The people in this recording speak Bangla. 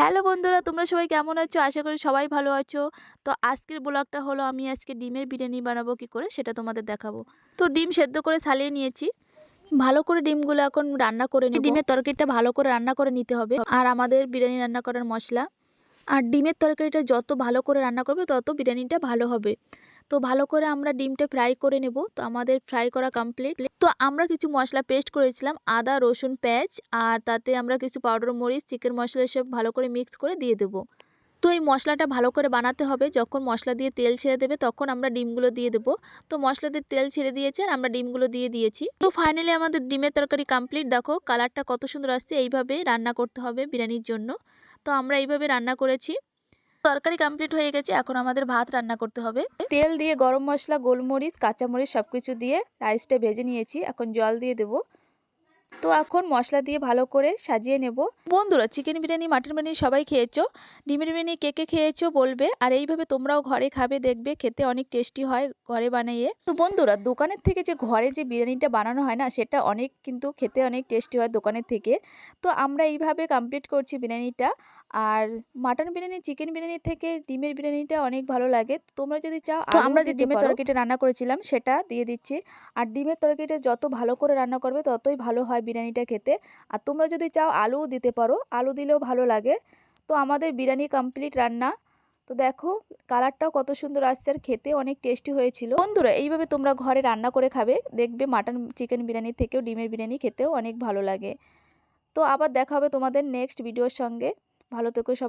হ্যালো বন্ধুরা, তোমরা সবাই কেমন আছো? আশা করি সবাই ভালো আছো। তো আজকের ব্লগটা হলো আমি আজকে ডিমের বিরিয়ানি বানাবো কি করে সেটা তোমাদের দেখাবো। তো ডিম সেদ্ধ করে সালিয়ে নিয়েছি। ভালো করে ডিমগুলো এখন রান্না করে নিই ডিমের তরকারিটা ভালো করে রান্না করে নিতে হবে। আর আমাদের বিরিয়ানি রান্না করার মশলা। আর ডিমের তরকারিটা যত ভালো করে রান্না করবে তত বিরিয়ানিটা ভালো হবে। তো ভালো করে আমরা ডিমটা ফ্রাই করে নেব। তো আমাদের ফ্রাই করা কমপ্লিট তো আমরা কিছু মশলা পেস্ট করেছিলাম, আদা, রসুন, পেঁয়াজ, আর তাতে আমরা কিছু পাউডার মরিচ চিকেন মশলা এসব ভালো করে মিক্স করে দিয়ে দেবো। তো এই মশলাটা ভালো করে বানাতে হবে। যখন মশলা দিয়ে তেল ছেড়ে দেবে তখন আমরা ডিমগুলো দিয়ে দেবো। তো মশলা দিয়ে তেল ছেড়ে দিয়েছে আর আমরা ডিমগুলো দিয়ে দিয়েছি। তো ফাইনালি আমাদের ডিমের তরকারি কমপ্লিট দেখো কালারটা কত সুন্দর আসছে। এইভাবে রান্না করতে হবে বিরিয়ানির জন্য। তো আমরা এইভাবে রান্না করেছি। তরকারি কমপ্লিট হয়ে গেছে, এখন আমাদের ভাত রান্না করতে হবে। তেল দিয়ে গরম মশলা, গোলমরিচ, কাঁচামরিচ সবকিছু দিয়ে রাইসটা ভেজে নিয়েছি, এখন জল দিয়ে দেবো। তো এখন মশলা দিয়ে ভালো করে সাজিয়ে নেব। বন্ধুরা চিকেন বিরিয়ানি মাটন বিরিয়ানি সবাই খেয়েছো? ডিমের বিরিয়ানি কে কে খেয়েছো বলবে। আর এইভাবে তোমরাও ঘরে খাবে দেখবে খেতে অনেক টেস্টি হয় ঘরে বানিয়ে। তো বন্ধুরা দোকানের থেকে যে ঘরে যে বিরিয়ানিটা বানানো হয় না সেটা অনেক কিন্তু খেতে অনেক টেস্টি হয় দোকানের থেকে। তো আমরা এইভাবে কমপ্লিট করছি বিরিয়ানিটা। আর মাটন বিরিয়ানি চিকেন বিরিয়ানি থেকে ডিমের বিরিয়ানিটা অনেক ভালো লাগে। তোমরা যদি চাও তো আমরা যে ডিমের তরকারিটা রান্না করেছিলাম সেটা দিয়ে দিচ্ছি। আর ডিমের তরকারিটা যত ভালো করে রান্না করবে ততই ভালো হয় বিরিয়ানিটা খেতে। আর তোমরা যদি চাও আলুও দিতে পারো, আলু দিলেও ভালো লাগে। তো আমাদের বিরিয়ানি কমপ্লিট রান্না। তো দেখো, কালারটাও কত সুন্দর আসছে আর খেতে অনেক টেস্টি হয়েছিল। বন্ধুরা, এইভাবে তোমরা ঘরে রান্না করে খাবে। দেখবে মাটন চিকেন বিরিয়ানি থেকেও ডিমের বিরিয়ানি খেতেও অনেক ভালো লাগে। তো আবার দেখা হবে তোমাদের নেক্সট ভিডিওর সঙ্গে। ভালো থেকো সবাই।